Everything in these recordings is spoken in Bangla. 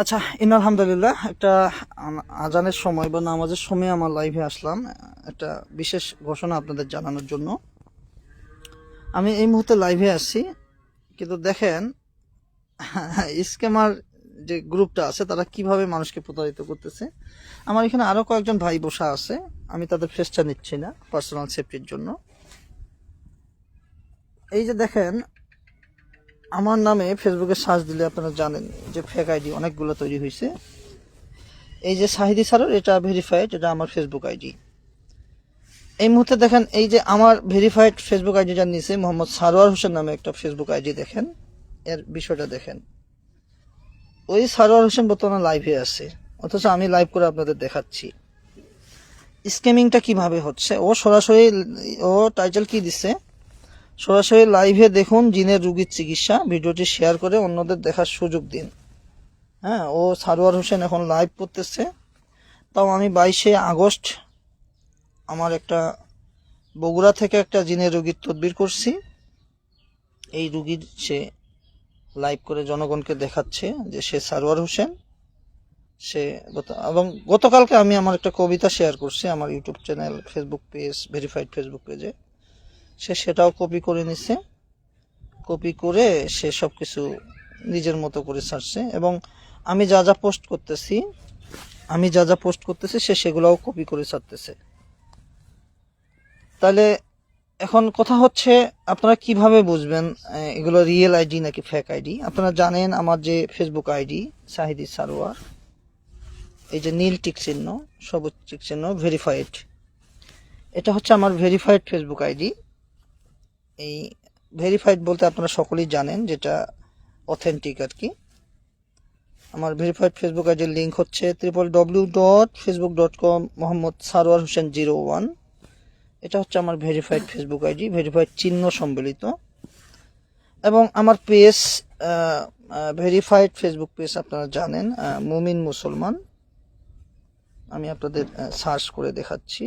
আচ্ছা ইন আলহামদুলিল্লাহ, একটা আজানের সময় বা নামাজের সময় আমার লাইভে আসলাম, একটা বিশেষ ঘোষণা আপনাদের জানানোর জন্য। আমি এই মুহূর্তে লাইভে আসছি কিন্তু দেখেন স্ক্যামার যে গ্রুপটা আছে, তারা কীভাবে মানুষকে প্রতারিত করতেছে। আমার এখানে আরও কয়েকজন ভাই বসা আছে, আমি তাদের ফেসটা নিচ্ছি না পার্সোনাল সেফটির জন্য। এই যে দেখেন আমার নামে ফেসবুকে সার্চ দিলে আপনারা জানেন যে ফেক আইডি অনেকগুলো তৈরি হয়েছে। এই যে সাহিদি স্যারের, এটা ভেরিফাইড এটা আমার ফেসবুক আইডি এই মুহূর্তে দেখেন, এই যে আমার ভেরিফাইড ফেসবুক আইডি যার নিচে মোহাম্মদ সারোয়ার হোসেন নামে একটা ফেসবুক আইডি দেখেন। এর বিষয়টা দেখেন। ওই সারোয়ার হোসেন বর্তমানে লাইভে আছে। অথচ আমি লাইভ করে আপনাদের দেখাচ্ছি। স্ক্যামিংটা কীভাবে হচ্ছে? ও সরাসরি, ও টাইটেল কি দিচ্ছে সরাসরি লাইভে দেখুন জিনের রুগীর চিকিৎসা। ভিডিওটি শেয়ার করে অন্যদের দেখার সুযোগ দিন। হ্যাঁ ও সারোয়ার হোসেন এখন লাইভ করতেছে। তাও আমি বাইশে আগস্ট আমার একটা বগুড়া থেকে একটা জিনের রুগীর তদবির করছি। এই রুগীর সে লাইভ করে জনগণকে দেখাচ্ছে যে সে সারোয়ার হোসেন। সে এবং গতকালকে আমি আমার একটা কবিতা শেয়ার করছি আমার YouTube channel Facebook page verified Facebook পেজে সে সেটাও কপি করে নিছে। কপি করে সে সব কিছু নিজের মতো করে ছাড়ছে এবং আমি যা যা পোস্ট করতেছি, আমি যা যা পোস্ট করতেছি সে সেগুলোও কপি করে ছাড়তেছে। তাহলে এখন কথা হচ্ছে আপনারা কীভাবে বুঝবেন এগুলো রিয়েল আইডি নাকি ফেক আইডি আপনারা জানেন আমার যে ফেসবুক আইডি সাহিদি সারোয়ার এই যে নীল টিক চিহ্ন, সবুজ টিক চিহ্ন ভেরিফাইড এটা হচ্ছে আমার ভেরিফাইড ফেসবুক আইডি এই ভেরিফাইড বলতে আপনারা সকলেই জানেন যেটা অথেন্টিক আর কি। আমার ভেরিফাইড ফেসবুক আইডির লিঙ্ক হচ্ছে triple W dot Facebook dot com Mohammad Sarwar Hossain zero one এটা হচ্ছে আমার ভেরিফাইড ফেসবুক আইডি ভেরিফাইড চিহ্ন সম্বলিত। এবং আমার পেজ ভেরিফাইড ফেসবুক পেজ আপনারা জানেন মুমিন মুসলমান। আমি আপনাদের সার্চ করে দেখাচ্ছি।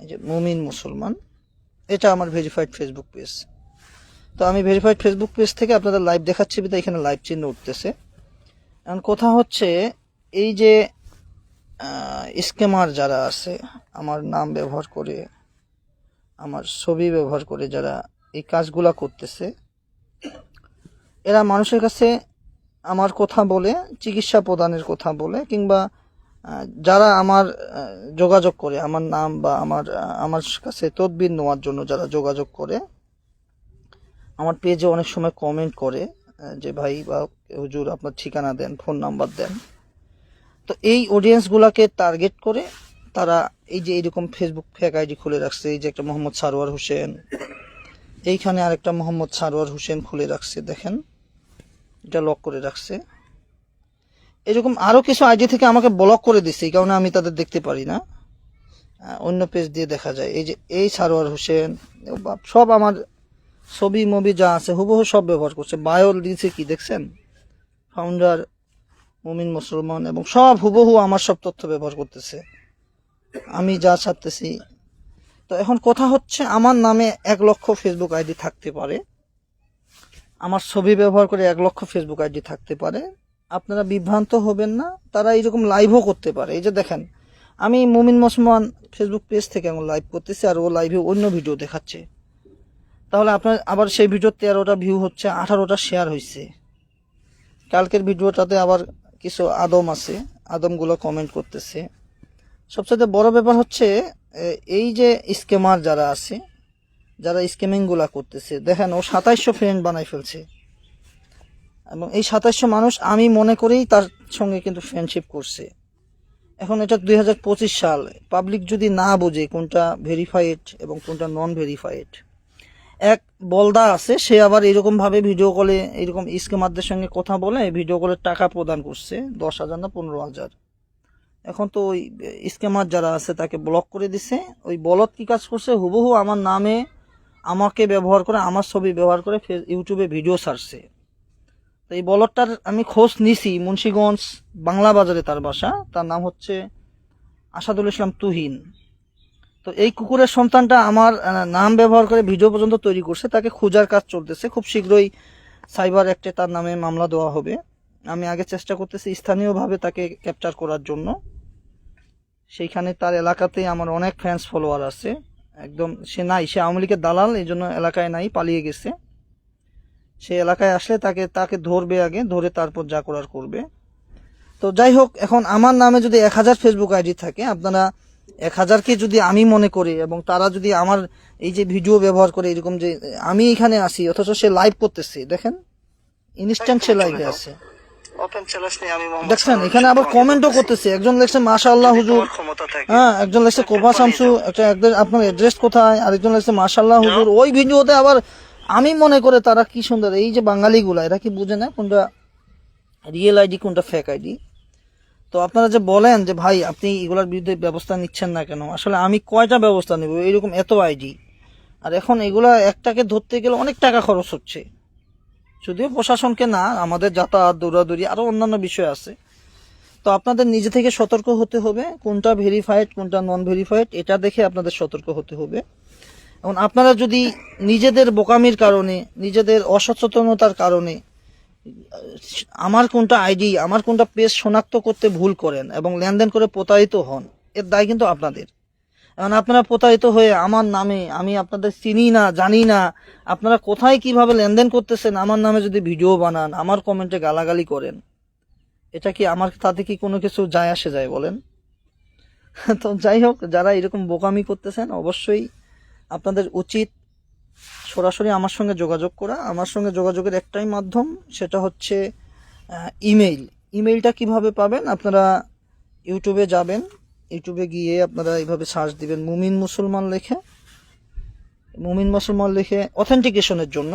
এই যে মুমিন মুসলমান। এটা আমার ভেরিফাইড ফেসবুক পেজ তো আমি ভেরিফাইড ফেসবুক পেজ থেকে আপনাদের লাইভ দেখাচ্ছি, বিধায় এখানে লাইভ চিহ্ন উঠতেছে। এখন কথা হচ্ছে, এই যে স্কেমার যারা আছে, আমার নাম ব্যবহার করে, আমার ছবি ব্যবহার করে যারা এই কাজগুলা করতেছে, এরা মানুষের কাছে আমার কথা বলে, চিকিৎসা প্রদানের কথা বলে, কিংবা যারা আমার যোগাযোগ করে, আমার নাম বা আমার আমার কাছে তদবির নেওয়ার জন্য যারা যোগাযোগ করে, আমার পেজে অনেক সময় কমেন্ট করে যে ভাই বা হুজুর আপনার ঠিকানা দেন ফোন নাম্বার দেন। তো এই অডিয়েন্সগুলোকে টার্গেট করে তারা এই যে এইরকম ফেসবুক ফেক আইডি খুলে রাখছে, এই যে একটা মোহাম্মদ সারোয়ার হোসেন, এইখানে আরেকটা মোহাম্মদ সারোয়ার হোসেন খুলে রাখছে, দেখেন, এটা লক করে রাখছে। এরকম আরও কিছু আইডি থেকে আমাকে ব্লক করে দিচ্ছে এই কারণে আমি তাদের দেখতে পারি না। অন্য পেজ দিয়ে দেখা যায়। এই যে, এই সারোয়ার হোসেন সব আমার ছবি মুভি যা আছে, হুবহু সব ব্যবহার করছে। বায়ো দিয়েছে কি দেখছেন? ফাউন্ডার মুমিন মুসলমান, এবং সব হুবহু আমার সব তথ্য ব্যবহার করতেছে। আমি যা ছাড়তেছি। তো এখন কথা হচ্ছে, আমার নামে এক লক্ষ ফেসবুক আইডি থাকতে পারে। আমার ছবি ব্যবহার করে এক লক্ষ ফেসবুক আইডি থাকতে পারে। আপনারা বিভ্রান্ত হবেন না, তারা এইরকম লাইভও করতে পারে। এই যে দেখেন, আমি মুমিন মসমান ফেসবুক পেজ থেকে এখন লাইভ করতেছি আর ও লাইভে অন্য ভিডিও দেখাচ্ছে। তাহলে আপনার আবার সেই ভিডিও তেরোটা ভিউ হচ্ছে, আঠারোটা শেয়ার হয়েছে কালকের ভিডিওটাতে আবার কিছু আদম আছে, আদমগুলো কমেন্ট করতেছে। সবচেয়ে বড় ব্যাপার হচ্ছে এই যে স্কেমার যারা আছে, যারা স্কেমিংগুলা করতেছে, দেখেন ও সাতাইশশো ফ্রেন্ড বানাই ফেলছে। এবং এই সাতাইশশো মানুষ আমি মনে করেই তার সঙ্গে কিন্তু ফ্রেন্ডশিপ করছে। এখন এটা দুই হাজার পঁচিশ সাল। পাবলিক যদি না বোঝে কোনটা ভেরিফাইড এবং কোনটা নন ভেরিফাইড এক বলদা আছে, সে আবার এরকম ভাবে ভিডিও কলে এরকম স্কেমারদের সঙ্গে কথা বলে ভিডিও কলে টাকা প্রদান করছে, দশ হাজার না পনেরো হাজার। এখন তো ওই স্ক্যামার যারা আছে, তাকে ব্লক করে দিছে। ওই বলদ কি কাজ করছে? হুবহু আমার নামে, আমাকে ব্যবহার করে, আমার ছবি ব্যবহার করে ইউটিউবে ভিডিও ছাড়ছে। তো এই বলরটার আমি খোঁজ নিছি মুন্সীগঞ্জ বাংলা বাজারে তার বাসা। তার নাম হচ্ছে আসাদুল ইসলাম তুহিন। তো এই কুকুরের সন্তানটা আমার নাম ব্যবহার করে ভিডিও পর্যন্ত তৈরি করছে। তাকে খোঁজার কাজ চলতেছে। খুব শীঘ্রই সাইবার অ্যাক্টে তার নামে মামলা দেওয়া হবে। আমি আগে চেষ্টা করতেছি স্থানীয়ভাবে তাকে ক্যাপচার করার জন্য। সেইখানে তার এলাকাতে আমার অনেক ফ্যান্স ফলোয়ার আছে। একদম, সে নাই, সে আওয়ামী লীগের দালাল, এই জন্য এলাকায় নাই, পালিয়ে গেছে। সে এলাকায় আসলে তাকে তাকে ধরবে আগে ধরে তারপর যা করার করবে। তো যাই হোক এখন আমার নামে যদি এক হাজার ফেসবুক আইডি থাকে আপনারা এক হাজারকে যদি আমি মনে করি এবং তারা যদি আমার এই যে ভিডিও ব্যবহার করে এরকম যে আমি এখানে আসি অথচ সে লাইভ করতেছে দেখেন? ইনস্ট্যান্ট সে লাইভে আছে। দেখছেন এখানে আবার কমেন্টও করতেছে। একজন লেখছে মাশা আল্লাহ হুজুর। হ্যাঁ একজন লেখছে কোভা শামসু। একটা আপনার অ্যাড্রেস কোথায়? আরেকজন লেখছে মাশাল্লাহ হুজুর। ওই ভিডিওতে আবার আমি মনে করে তারা কি সুন্দর, এই যে বাঙালিগুলা, এরা কি বুঝে না কোনটা রিয়েল আইডি কোনটা ফেক আইডি তো আপনারা যে বলেন যে, ভাই, আপনি এগুলোর বিরুদ্ধে ব্যবস্থা নিচ্ছেন না কেন? আসলে আমি কয়টা ব্যবস্থা নেব? এইরকম এত আইডি আর এখন এগুলা একটাকে ধরতে গেলে অনেক টাকা খরচ হচ্ছে। যদিও প্রশাসনকে না, আমাদের যাতায়াত, দৌড়াদৌড়ি আরও অন্যান্য বিষয় আছে। তো আপনাদের নিজে থেকে সতর্ক হতে হবে, কোনটা ভেরিফাইড কোনটা নন ভেরিফাইড এটা দেখে আপনাদের সতর্ক হতে হবে। এখন আপনারা যদি নিজেদের বোকামির কারণে, নিজেদের অসচেতনতার কারণে, আমার কোনটা আইডি, আমার কোনটা পেজ শনাক্ত করতে ভুল করেন এবং লেনদেন করে প্রতারিত হন, এর দায় কিন্তু আপনাদের। এখন আপনারা প্রতারিত হয়ে আমার নামে, আমি আপনাদের চিনি না, জানি না, আপনারা কোথায় কীভাবে লেনদেন করতেছেন, আমার নামে যদি ভিডিও বানান, আমার কমেন্টে গালাগালি করেন, এটা কি আমার, তাতে কি কোনো কিছু যায় আসে যায় বলেন? তো যাই হোক, যারা এরকম বোকামি করতেছেন, অবশ্যই আপনাদের উচিত সরাসরি আমার সঙ্গে যোগাযোগ করা। আমার সঙ্গে যোগাযোগের একটাই মাধ্যম, সেটা হচ্ছে ইমেইল। ইমেইলটা কীভাবে পাবেন? আপনারা ইউটিউবে যাবেন। ইউটিউবে গিয়ে আপনারা এইভাবে সার্চ দিবেন মুমিন মুসলমান লিখে। মুমিন মুসলমান লিখে অথেন্টিকেশনের জন্য।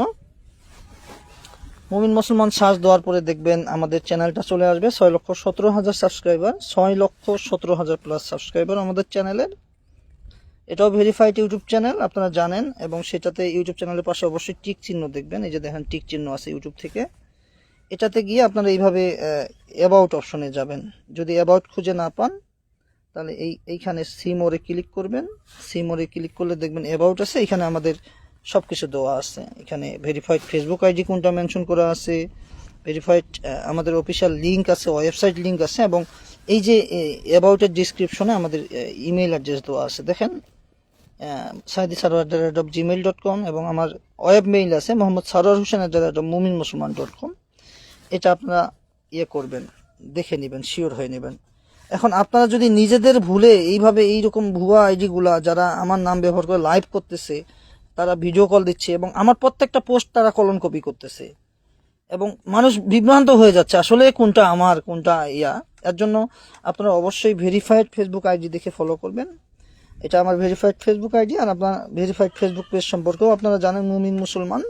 মুমিন মুসলমান সার্চ দেওয়ার পরে দেখবেন আমাদের চ্যানেলটা চলে আসবে। ছয় লক্ষ সতেরো হাজার সাবস্ক্রাইবার। ছয় লক্ষ সতেরো হাজার প্লাস সাবস্ক্রাইবার আমাদের চ্যানেলের। এটাও ভেরিফাইড ইউটিউব চ্যানেল আপনারা জানেন, এবং সেটাতে ইউটিউব চ্যানেলের পাশে অবশ্যই টিক চিহ্ন দেখবেন, এই যে দেখেন টিক চিহ্ন আছে ইউটিউব থেকে। এটাতে গিয়ে আপনারা এইভাবে অ্যাবাউট অপশনে যাবেন। যদি অ্যাবাউট খুঁজে না পান, তাহলে এই, এইখানে সিমোরে ক্লিক করবেন। সিমোরে ক্লিক করলে দেখবেন অ্যাবাউট আছে, এখানে আমাদের সব কিছু দেওয়া আছে। এখানে ভেরিফাইড ফেসবুক আইডি কোনটা মেনশন করা আছে ভেরিফাইড আমাদের অফিসিয়াল লিঙ্ক আছে ওয়েবসাইট লিঙ্ক আছে, এবং এই যে অ্যাবাউটের ডিসক্রিপশনে আমাদের ইমেল অ্যাড্রেস দেওয়া আছে। দেখেন Saidi Sarwar rate of Gmail dot com এবং আমার ওয়েব মেইল আছে, Mohammad Sarwar Hossain rate of Mumin Musalman dot কম এটা আপনারা ইয়ে করবেন, দেখে নেবেন শিওর হয়ে নেবেন। এখন আপনারা যদি নিজেদের ভুলে এইভাবে এইরকম ভুয়া আইডিগুলা যারা আমার নাম ব্যবহার করে লাইভ করতেছে, তারা ভিডিও কল দিচ্ছে এবং আমার প্রত্যেকটা পোস্ট তারা কলন কপি করতেছে এবং মানুষ বিভ্রান্ত হয়ে যাচ্ছে, আসলে কোনটা আমার, কোনটা ইয়া? এর জন্য আপনারা অবশ্যই ভেরিফাইড ফেসবুক আইডি দেখে ফলো করবেন। এটা আমার ভেরিফাইড ফেসবুক আইডি আর আপনার ভেরিফাইড ফেসবুক পেজ সম্পর্কেও আপনারা জানেন মুমিন মুসলমান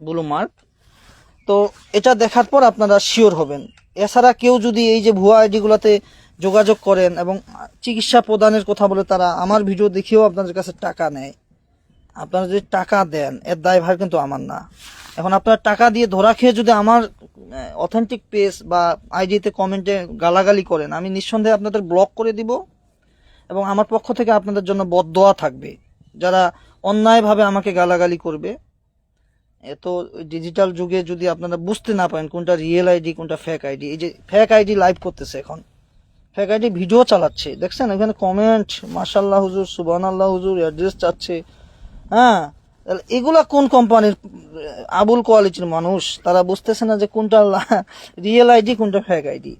ব্লু মার্ক তো এটা দেখার পর আপনারা শিওর হবেন। এছাড়া কেউ যদি এই যে ভুয়া আইডিগুলোতে যোগাযোগ করেন এবং চিকিৎসা প্রদানের কথা বলে তারা আমার ভিডিও দেখেও আপনাদের কাছে টাকা নেয়। আপনারা যদি টাকা দেন, এর দায়ভার কিন্তু আমার না। এখন আপনারা টাকা দিয়ে ধরা খেয়ে যদি আমার অথেন্টিক পেজ বা আইডিতে কমেন্টে গালাগালি করেন, আমি নিঃসন্দেহে আপনাদের ব্লক করে দিব। এবং আমার পক্ষ থেকে আপনাদের জন্য বদদোয়া থাকবে। যারা অন্যায়ভাবে আমাকে গালাগালি করবে এত ডিজিটাল যুগে যদি আপনারা বুঝতে না পারেন কোনটা রিয়েল আইডি কোনটা ফেক আইডি এই যে ফেক আইডি লাইভ করতেছে এখন। ফেক আইডি ভিডিও চালাচ্ছে। দেখছেন? এখানে কমেন্ট মাশাল্লাহ হুজুর সুবান আল্লাহ হুজুর অ্যাড্রেস চাচ্ছে। হ্যাঁ? তাহলে এগুলা কোন কোম্পানির আবুল কোয়ালিটির মানুষ? তারা বুঝতেছে না যে কোনটা রিয়েল আইডি কোনটা ফেক আইডি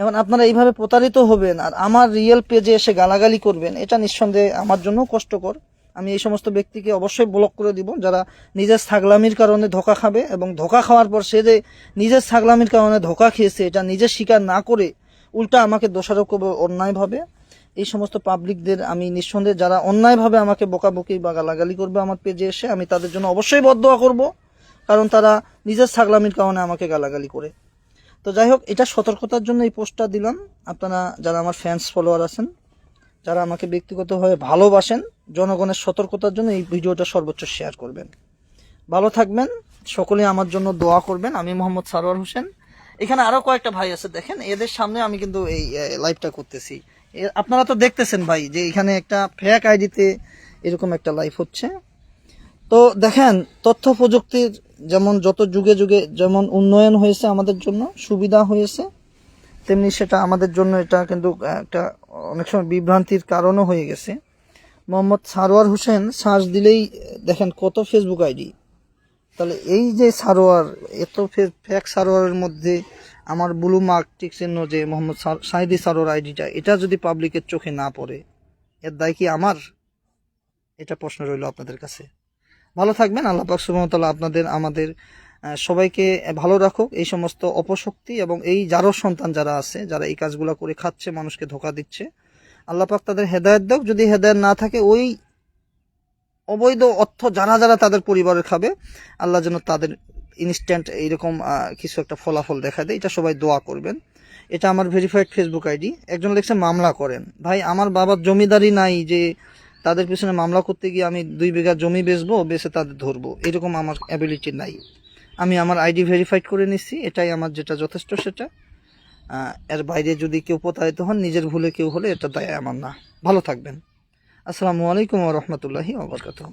এখন আপনারা এইভাবে প্রতারিত হবেন আর আমার রিয়েল পেজে এসে গালাগালি করবেন, এটা নিঃসন্দেহে আমার জন্য কষ্টকর। আমি এই সমস্ত ব্যক্তিকে অবশ্যই ব্লক করে দিব, যারা নিজের ছাগলামির কারণে ধোকা খাবে এবং ধোকা খাওয়ার পর সে যে নিজের ছাগলামির কারণে ধোকা খেয়েছে, এটা নিজে স্বীকার না করে উল্টা আমাকে দোষারোপ করবে অন্যায়ভাবে এই সমস্ত পাবলিকদের আমি নিঃসন্দেহে, যারা অন্যায়ভাবে আমাকে বকাবকি বা গালাগালি করবে আমার পেজে এসে, আমি তাদের জন্য অবশ্যই বদদোয়া করব, কারণ তারা নিজের ছাগলামির কারণে আমাকে গালাগালি করে। তো যাই হোক এটা সতর্কতার জন্য এই পোস্টটা দিলাম। আপনারা যারা আমার ফ্যান্স ফলোয়ার আছেন, যারা আমাকে ব্যক্তিগতভাবে ভালোবাসেন, জনগণের সতর্কতার জন্য এই ভিডিওটা সর্বোচ্চ শেয়ার করবেন। ভালো থাকবেন, সকলে আমার জন্য দোয়া করবেন। আমি মোহাম্মদ সারোয়ার হোসেন। এখানে আরও কয়েকটা ভাই আছে, দেখেন, এদের সামনে আমি কিন্তু এই লাইভটা করতেছি। আপনারা তো দেখতেছেন ভাই, যে এখানে একটা ফেক আইডিতে এরকম একটা লাইভ হচ্ছে। তো দেখেন, তথ্য প্রযুক্তির যেমন যত যুগে যুগে যেমন উন্নয়ন হয়েছে আমাদের জন্য, সুবিধা হয়েছে, তেমনি সেটা আমাদের জন্য এটা কিন্তু একটা অনেক সময় বিভ্রান্তির কারণও হয়ে গেছে। মোহাম্মদ সারোয়ার হোসেন সার্চ দিলেই দেখেন কত ফেসবুক আইডি তাহলে এই যে সারোয়ার, এত ফেক সারোয়ারের মধ্যে আমার ব্লু মার্ক টিক চিহ্ন যে মোহাম্মদ সাইদি সারোয়ার আইডিটা এটা যদি পাবলিকের চোখে না পড়ে, এর দায় কি আমার? এটা প্রশ্ন রইল আপনাদের কাছে। ভালো থাকবেন। আল্লাহ পাক সুবহানাহু আপনাদের, আমাদের সবাইকে ভালো রাখুক। এই সমস্ত অপশক্তি এবং এই যারও সন্তান যারা আছে, যারা এই কাজগুলো করে খাচ্ছে, মানুষকে ধোকা দিচ্ছে, আল্লাহ পাক তাদের হেদায়ত দেখ যদি হেদায়ত না থাকে, ওই অবৈধ অর্থ যারা যারা তাদের পরিবারের খাবে, আল্লাহ যেন তাদের ইনস্ট্যান্ট এইরকম কিছু একটা ফলাফল দেখা দেয়। এটা সবাই দোয়া করবেন। এটা আমার ভেরিফাইড ফেসবুক আইডি একজন লিখছে, মামলা করেন। ভাই, আমার বাবার জমিদারি নাই যে তাদের পিছনে মামলা করতে গিয়ে আমি দুই বিঘা জমি বেচবো, বেচে তাদের ধরবো। এরকম আমার অ্যাবিলিটি নাই। আমি আমার আইডি ভেরিফাইড করে নিচ্ছি, এটাই আমার যেটা যথেষ্ট সেটা। এর বাইরে যদি কেউ প্রতারিত হন, নিজের ভুলে কেউ হলে এটা দায় আমার না। ভালো থাকবেন। আসসালামু আলাইকুম রহমতুল্লাহি ওবরকাতুহ